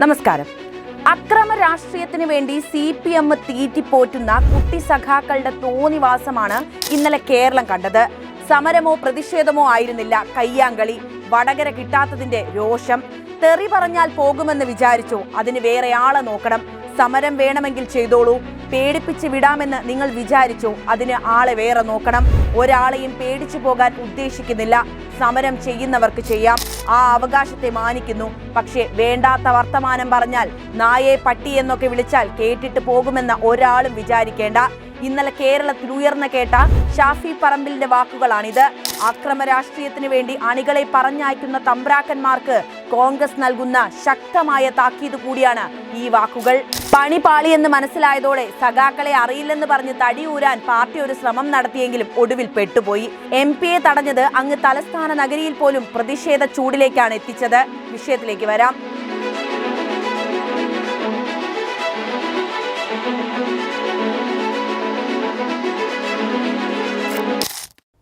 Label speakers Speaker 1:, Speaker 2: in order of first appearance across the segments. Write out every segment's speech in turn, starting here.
Speaker 1: നമസ്കാരം. അക്രമ രാഷ്ട്രീയത്തിന് വേണ്ടി സി പി എം തീറ്റിപ്പോറ്റുന്ന കുട്ടി സഖാക്കളുടെ തോന്നിവാസമാണ് ഇന്നലെ കേരളം കണ്ടത്. സമരമോ പ്രതിഷേധമോ ആയിരുന്നില്ല കയ്യാങ്കളി. വടകര കിട്ടാത്തതിന്റെ രോഷം. തെറി പറഞ്ഞാൽ പോകുമെന്ന് വിചാരിച്ചോ? അതിന് വേറെയാളെ നോക്കണം. സമരം വേണമെങ്കിൽ ചെയ്തോളൂ. പേടിപ്പിച്ച് വിടാമെന്ന് നിങ്ങൾ വിചാരിച്ചോ. അതിന് ആളെ വേറെ നോക്കണം. ഒരാളെയും പേടിച്ചു പോകാൻ ഉദ്ദേശിക്കുന്നില്ല. സമരം ചെയ്യുന്നവർക്ക് ചെയ്യാം. ആ അവകാശത്തെ മാനിക്കുന്നു. പക്ഷേ വേണ്ടാത്ത വർത്തമാനം പറഞ്ഞാൽ നായെ പട്ടി എന്നൊക്കെ വിളിച്ചാൽ കേട്ടിട്ട് പോകുമെന്ന ഒരാളും വിചാരിക്കേണ്ട. ഇന്നലെ കേരളത്തിൽ ഉയർന്ന കേട്ട ഷാഫി പറമ്പിലിന്റെ വാക്കുകളാണിത്. അക്രമ രാഷ്ട്രീയത്തിന് വേണ്ടി അണികളെ പറഞ്ഞയക്കുന്ന തമ്പ്രാക്കന്മാർക്ക് കോൺഗ്രസ് നൽകുന്ന ശക്തമായ താക്കീത് കൂടിയാണ് ഈ വാക്കുകൾ. പണി പാളിയെന്ന് മനസ്സിലായതോടെ സഖാക്കളെ അറിയില്ലെന്ന് പറഞ്ഞ് തടിയൂരാൻ പാർട്ടി ഒരു ശ്രമം നടത്തിയെങ്കിലും ഒടുവിൽ പെട്ടുപോയി. എം പിയെ തടഞ്ഞത് അങ്ങ് തലസ്ഥാന നഗരിയിൽ പോലും പ്രതിഷേധ ചൂടിലേക്കാണ് എത്തിച്ചത്. വിഷയത്തിലേക്ക് വരാം.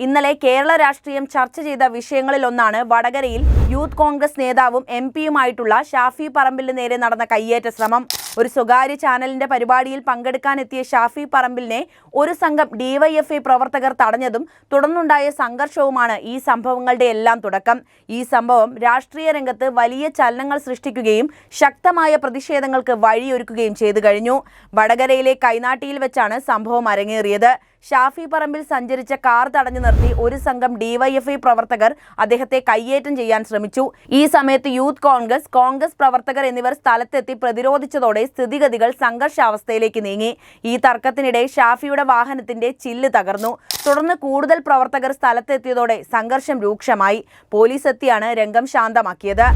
Speaker 1: ഇന്നലെ കേരള രാഷ്ട്രീയം ചർച്ച ചെയ്ത വിഷയങ്ങളിലൊന്നാണ് വടകരയിൽ യൂത്ത് കോൺഗ്രസ് നേതാവും എം പിയുമായിട്ടുള്ള ഷാഫി പറമ്പിലിന് നേരെ നടന്ന കയ്യേറ്റ ശ്രമം. ഒരു സ്വകാര്യ ചാനലിന്റെ പരിപാടിയിൽ പങ്കെടുക്കാനെത്തിയ ഷാഫി പറമ്പിലിനെ ഒരു സംഘം ഡിവൈഎഫ്ഐ പ്രവർത്തകർ തടഞ്ഞതും തുടർന്നുണ്ടായ സംഘർഷവുമാണ് ഈ സംഭവങ്ങളുടെ എല്ലാം തുടക്കം. ഈ സംഭവം രാഷ്ട്രീയ രംഗത്ത് വലിയ ചലനങ്ങൾ സൃഷ്ടിക്കുകയും ശക്തമായ പ്രതിഷേധങ്ങൾക്ക് വഴിയൊരുക്കുകയും ചെയ്തു കഴിഞ്ഞു. വടകരയിലെ കൈനാട്ടിയിൽ വെച്ചാണ് സംഭവം അരങ്ങേറിയത്. ഷാഫി പറമ്പിൽ സഞ്ചരിച്ച കാർ തടഞ്ഞു നിർത്തി ഒരു സംഘം ഡിവൈഎഫ്ഐ പ്രവർത്തകർ അദ്ദേഹത്തെ കയ്യേറ്റം ചെയ്യാൻ ശ്രമിച്ചു. ഈ സമയത്ത് യൂത്ത് കോൺഗ്രസ് കോൺഗ്രസ് പ്രവർത്തകർ എന്നിവർ സ്ഥലത്തെത്തി പ്രതിരോധിച്ചതോടെ സ്ഥിതിഗതികൾ സംഘർഷാവസ്ഥയിലേക്ക് നീങ്ങി. ഈ തർക്കത്തിനിടെ ഷാഫിയുടെ വാഹനത്തിന്റെ ചില്ല് തകർന്നു. തുടർന്ന് കൂടുതൽ പ്രവർത്തകർ സ്ഥലത്തെത്തിയതോടെ സംഘർഷം രൂക്ഷമായി. പോലീസ് എത്തിയാണ് രംഗം ശാന്തമാക്കിയത്.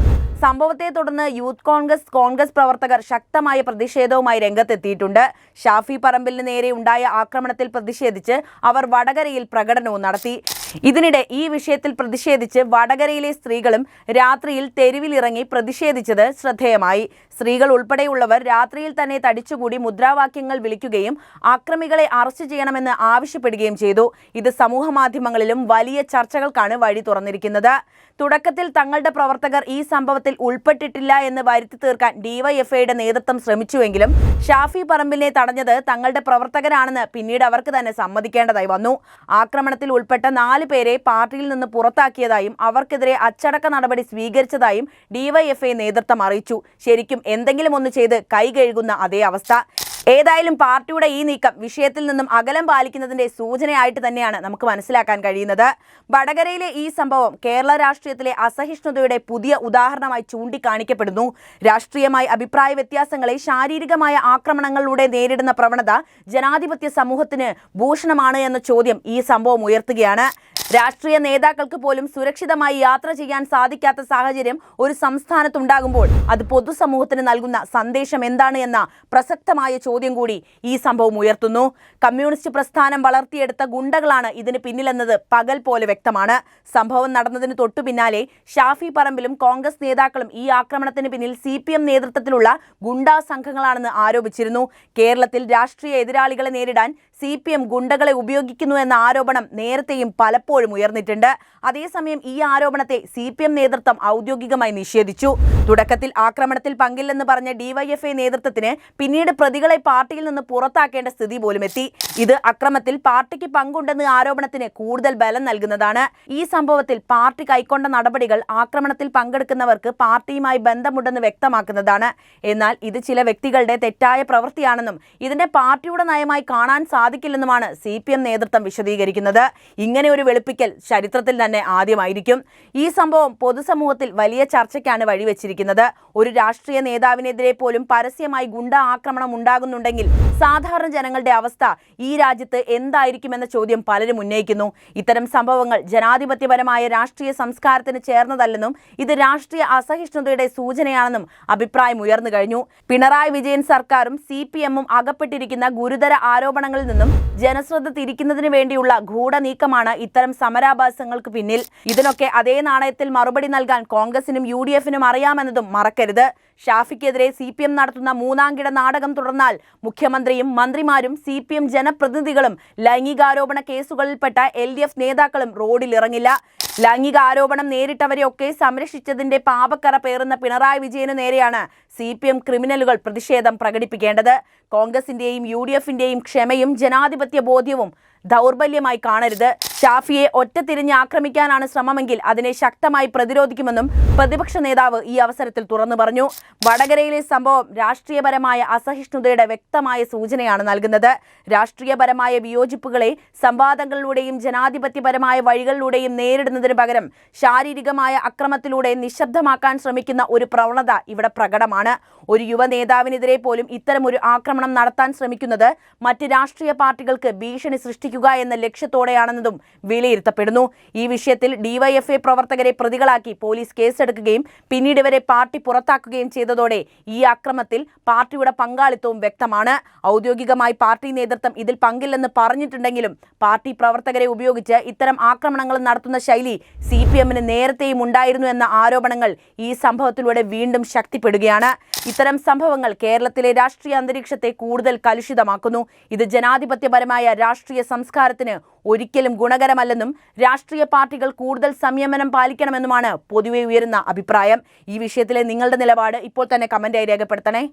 Speaker 1: സംഭവത്തെ തുടർന്ന് യൂത്ത് കോൺഗ്രസ് കോൺഗ്രസ് പ്രവർത്തകർ ശക്തമായ പ്രതിഷേധവുമായി രംഗത്തെത്തിയിട്ടുണ്ട്. ഷാഫി പറമ്പിലിന് നേരെ ഉണ്ടായ ആക്രമണത്തിൽ പ്രതിഷേധിച്ച് അവർ വടകരയിൽ പ്രകടനവും നടത്തി. ഇതിനിടെ ഈ വിഷയത്തിൽ പ്രതിഷേധിച്ച് വടകരയിലെ സ്ത്രീകളും രാത്രിയിൽ തെരുവിലിറങ്ങി പ്രതിഷേധിച്ചത് ശ്രദ്ധേയമായി. സ്ത്രീകൾ ഉൾപ്പെടെയുള്ളവർ രാത്രിയിൽ തന്നെ തടിച്ചുകൂടി മുദ്രാവാക്യങ്ങൾ വിളിക്കുകയും അക്രമികളെ അറസ്റ്റ് ചെയ്യണമെന്ന് ആവശ്യപ്പെടുകയും ചെയ്തു. ഇത് സമൂഹ മാധ്യമങ്ങളിലും വലിയ ചർച്ചകൾക്കാണ് വഴി തുറന്നിരിക്കുന്നത്. തുടക്കത്തിൽ തങ്ങളുടെ പ്രവർത്തകർ ഈ സംഭവത്തിൽ ഉൾപ്പെട്ടിട്ടില്ല എന്ന് വരുത്തി തീർക്കാൻ ഡിവൈഎഫ്ഐയുടെ നേതൃത്വം ശ്രമിച്ചുവെങ്കിലും ഷാഫി പറമ്പിലിനെ തടഞ്ഞത് തങ്ങളുടെ പ്രവർത്തകരാണെന്ന് പിന്നീട് അവർക്ക് തന്നെ സമ്മതിക്കേണ്ടതായി വന്നു. ആക്രമണത്തിൽ ഉൾപ്പെട്ട നാല് പേരെ പാർട്ടിയിൽ നിന്ന് പുറത്താക്കിയതായും അവർക്കെതിരെ അച്ചടക്ക നടപടി സ്വീകരിച്ചതായും ഡിവൈഎഫ്ഐ നേതൃത്വം അറിയിച്ചു. ശരിക്കും എന്തെങ്കിലും ഒന്ന് ചെയ്ത് കൈ കഴുകുന്ന അതേ അവസ്ഥ. ഏതായാലും പാർട്ടിയുടെ ഈ നീക്കം വിഷയത്തിൽ നിന്നും അകലം പാലിക്കുന്നതിന്റെ സൂചനയായിട്ട് തന്നെയാണ് നമുക്ക് മനസ്സിലാക്കാൻ കഴിയുന്നത്. വടകരയിലെ ഈ സംഭവം കേരള രാഷ്ട്രീയത്തിലെ അസഹിഷ്ണുതയുടെ പുതിയ ഉദാഹരണമായി ചൂണ്ടിക്കാണിക്കപ്പെടുന്നു. രാഷ്ട്രീയമായ അഭിപ്രായ വ്യത്യാസങ്ങളെ ശാരീരികമായ ആക്രമണങ്ങളിലൂടെ നേരിടുന്ന പ്രവണത ജനാധിപത്യ സമൂഹത്തിന് ഭൂഷണമാണ് എന്ന ചോദ്യം ഈ സംഭവം ഉയർത്തുകയാണ്. രാഷ്ട്രീയ നേതാക്കൾക്ക് പോലും സുരക്ഷിതമായി യാത്ര ചെയ്യാൻ സാധിക്കാത്ത സാഹചര്യം ഒരു സംസ്ഥാനത്തുണ്ടാകുമ്പോൾ അത് പൊതുസമൂഹത്തിന് നൽകുന്ന സന്ദേശം എന്താണ് എന്ന പ്രസക്തമായ ചോദ്യം കൂടി ഈ സംഭവം ഉയർത്തുന്നു. കമ്മ്യൂണിസ്റ്റ് പ്രസ്ഥാനം വളർത്തിയെടുത്ത ഗുണ്ടകളാണ് ഇതിന് പിന്നിലെന്നത് പകൽ പോലെ വ്യക്തമാണ്. സംഭവം നടന്നതിന് തൊട്ടു പിന്നാലെ ഷാഫി പറമ്പിലും കോൺഗ്രസ് നേതാക്കളും ഈ ആക്രമണത്തിന് പിന്നിൽ സി പി എം നേതൃത്വത്തിലുള്ള ഗുണ്ടാ സംഘങ്ങളാണെന്ന് ആരോപിച്ചിരുന്നു. കേരളത്തിൽ രാഷ്ട്രീയ എതിരാളികളെ നേരിടാൻ സി പി എം ഗുണ്ടകളെ ഉപയോഗിക്കുന്നു എന്ന ആരോപണം നേരത്തെയും പലപ്പോഴും ഉയർന്നിട്ടുണ്ട്. അതേസമയം ഈ ആരോപണത്തെ സി പി എം നേതൃത്വം ഔദ്യോഗികമായി നിഷേധിച്ചു. തുടക്കത്തിൽ ആക്രമണത്തിൽ പങ്കില്ലെന്ന് പറഞ്ഞ ഡിവൈഎഫ്ഐ നേതൃത്വത്തിന് പിന്നീട് പ്രതികളെ പാർട്ടിയിൽ നിന്ന് പുറത്താക്കേണ്ട സ്ഥിതി പോലും എത്തി. ഇത് അക്രമത്തിൽ പാർട്ടിക്ക് പങ്കുണ്ടെന്ന ആരോപണത്തിന് കൂടുതൽ ബലം നൽകുന്നതാണ്. ഈ സംഭവത്തിൽ പാർട്ടി കൈക്കൊണ്ട നടപടികൾ ആക്രമണത്തിൽ പങ്കെടുക്കുന്നവർക്ക് പാർട്ടിയുമായി ബന്ധമുണ്ടെന്ന് വ്യക്തമാക്കുന്നതാണ്. എന്നാൽ ഇത് ചില വ്യക്തികളുടെ തെറ്റായ പ്രവൃത്തിയാണെന്നും ഇതിന്റെ പാർട്ടിയുടെ നയമായി കാണാൻ സാധിക്കില്ലെന്നുമാണ് സി നേതൃത്വം വിശദീകരിക്കുന്നത്. ഇങ്ങനെ ഒരു വെളുപ്പിക്കൽ ചരിത്രത്തിൽ തന്നെ ആദ്യമായിരിക്കും. ഈ സംഭവം പൊതുസമൂഹത്തിൽ വലിയ ചർച്ചയ്ക്കാണ് വഴിവെച്ചിരിക്കുന്നത്. ഒരു രാഷ്ട്രീയ നേതാവിനെതിരെ പോലും പരസ്യമായി ഗുണ്ട ആക്രമണം ഉണ്ടാകുന്നുണ്ടെങ്കിൽ സാധാരണ ജനങ്ങളുടെ അവസ്ഥ ഈ രാജ്യത്ത് എന്തായിരിക്കുമെന്ന ചോദ്യം പലരും ഉന്നയിക്കുന്നു. ഇത്തരം സംഭവങ്ങൾ ജനാധിപത്യപരമായ രാഷ്ട്രീയ സംസ്കാരത്തിന് ചേർന്നതല്ലെന്നും ഇത് രാഷ്ട്രീയ അസഹിഷ്ണുതയുടെ സൂചനയാണെന്നും അഭിപ്രായം ഉയർന്നു കഴിഞ്ഞു. പിണറായി വിജയൻ സർക്കാരും സി പി എമ്മും അകപ്പെട്ടിരിക്കുന്ന ഗുരുതര ആരോപണങ്ങളിൽ നിന്നും ജനശ്രദ്ധ തിരിക്കുന്നതിന് വേണ്ടിയുള്ള ഗൂഢനീക്കമാണ് ഇത്തരം സമരാഭാസങ്ങൾക്ക് പിന്നിൽ. ഇതിനൊക്കെ അതേ നാണയത്തിൽ മറുപടി നൽകാൻ കോൺഗ്രസിനും യു ഡി എഫിനും അറിയാമെന്നതും മറക്കരുത്. ഷാഫിക്കെതിരെ സി പി എം നടത്തുന്ന മൂന്നാംകിട നാടകം തുടർന്നാൽ മുഖ്യമന്ത്രിയും മന്ത്രിമാരും സി പി എം ജനപ്രതിനിധികളും ലൈംഗികാരോപണ കേസുകളിൽപ്പെട്ട എൽ ഡി എഫ് നേതാക്കളും റോഡിലിറങ്ങില്ല. ലൈംഗിക ആരോപണം നേരിട്ടവരെയൊക്കെ സംരക്ഷിച്ചതിന്റെ പാപക്കറ പേറുന്ന പിണറായി വിജയനു നേരെയാണ് സി പി എം ക്രിമിനലുകൾ പ്രതിഷേധം പ്രകടിപ്പിക്കേണ്ടത്. കോൺഗ്രസിന്റെയും യു ഡി എഫിന്റെയും ക്ഷമയും ജനാധിപത്യ ബോധ്യവും ദൗർബല്യമായി കാണരുത്. ഷാഫിയെ ഒറ്റത്തിരിഞ്ഞ് ആക്രമിക്കാനാണ് ശ്രമമെങ്കിൽ അതിനെ ശക്തമായി പ്രതിരോധിക്കുമെന്നും പ്രതിപക്ഷ നേതാവ് ഈ അവസരത്തിൽ തുറന്നു പറഞ്ഞു. വടകരയിലെ സംഭവം രാഷ്ട്രീയപരമായ അസഹിഷ്ണുതയുടെ വ്യക്തമായ സൂചനയാണ് നൽകുന്നത്. രാഷ്ട്രീയപരമായ വിയോജിപ്പുകളെ സംവാദങ്ങളിലൂടെയും ജനാധിപത്യപരമായ വഴികളിലൂടെയും നേരിടുന്നതിന് പകരം ശാരീരികമായ അക്രമത്തിലൂടെ നിശബ്ദമാക്കാൻ ശ്രമിക്കുന്ന ഒരു പ്രവണത ഇവിടെ പ്രകടമാണ്. ഒരു യുവ നേതാവിനെതിരെ പോലും ഇത്തരമൊരു ആക്രമണം നടത്താൻ ശ്രമിക്കുന്നത് മറ്റ് രാഷ്ട്രീയ പാർട്ടികൾക്ക് ഭീഷണി സൃഷ്ടിക്കുക എന്ന ലക്ഷ്യത്തോടെയാണെന്നതും വിലയിരുത്തപ്പെടുന്നു. ഈ വിഷയത്തിൽ ഡിവൈഎഫ്ഐ പ്രവർത്തകരെ പ്രതികളാക്കി പോലീസ് കേസെടുക്കുകയും പിന്നീട് ഇവരെ പാർട്ടി പുറത്താക്കുകയും ചെയ്തതോടെ ഈ അക്രമത്തിൽ പാർട്ടിയുടെ പങ്കാളിത്തവും വ്യക്തമാണ്. ഔദ്യോഗികമായി പാർട്ടി നേതൃത്വം ഇതിൽ പങ്കില്ലെന്ന് പറഞ്ഞിട്ടുണ്ടെങ്കിലും പാർട്ടി പ്രവർത്തകരെ ഉപയോഗിച്ച് ഇത്തരം ആക്രമണങ്ങൾ നടത്തുന്ന ശൈലി സി പി എമ്മിന് നേരത്തെയും ഉണ്ടായിരുന്നു എന്ന ആരോപണങ്ങൾ ഈ സംഭവത്തിലൂടെ വീണ്ടും ശക്തിപ്പെടുകയാണ്. ഇത്തരം സംഭവങ്ങൾ കേരളത്തിലെ രാഷ്ട്രീയ അന്തരീക്ഷത്തെ കൂടുതൽ കലുഷിതമാക്കുന്നു. ഇത് ജനാധിപത്യപരമായ രാഷ്ട്രീയ സംസ്കാരത്തിന് ഒരിക്കലും ഗുണകരമല്ലെന്നും രാഷ്ട്രീയ പാർട്ടികൾ കൂടുതൽ സംയമനം പാലിക്കണമെന്നുമാണ് പൊതുവെ ഉയരുന്ന അഭിപ്രായം. ഈ വിഷയത്തിലെ നിങ്ങളുടെ നിലപാട് ഇപ്പോൾ തന്നെ കമന്റായി രേഖപ്പെടുത്തണേ.